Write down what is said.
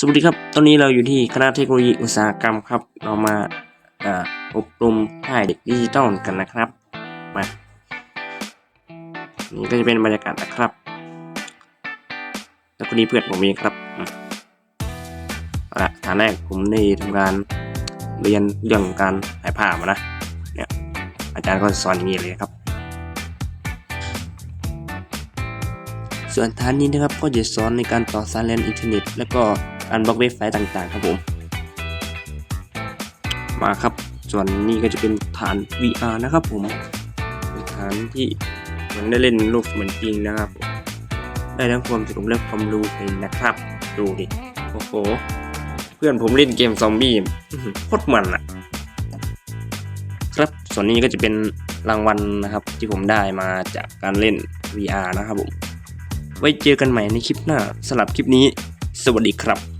สวัสดีครับ ตอนนี้เราอยู่ที่คณะเทคโนโลยีอุตสาหกรรมครับ เรามาอบรมค่ายเด็กดิจิตอลกันนะครับ มา นี่ก็จะเป็นบรรยากาศนะครับ แล้วคนนี้เพื่อนผมเองครับอืมเอาละฐานแรกผมได้ทำการเรียนเรื่องการถ่ายภาพมานะ เนี่ย อาจารย์ก็สอนอย่างนี้เลยครับ ส่วนฐานนี้นะครับก็จะสอนในการต่อสายแลนอินเทอร์เน็ต แล้วก็ การบล็อกเว็บไซต์ต่างๆ ครับผม มาครับ ส่วนนี้ก็จะเป็นฐาน VR นะครับผมเป็นฐานที่เหมันได้เล่นโลกเสมือนจริงนะครับ ได้ทั้งความสนุกและความรู้เลยนะครับ ดูดิ โอ้โห เพื่อนผมเล่นเกมซอมบี้โคตรมันอะครับส่วนนี้ก็จะเป็นรางวัลนะครับ ที่ผมได้มาจากการเล่น VR นะครับผม ไว้เจอกันใหม่ในคลิปหน้าสำหรับคลิปนี้ สวัสดีครับ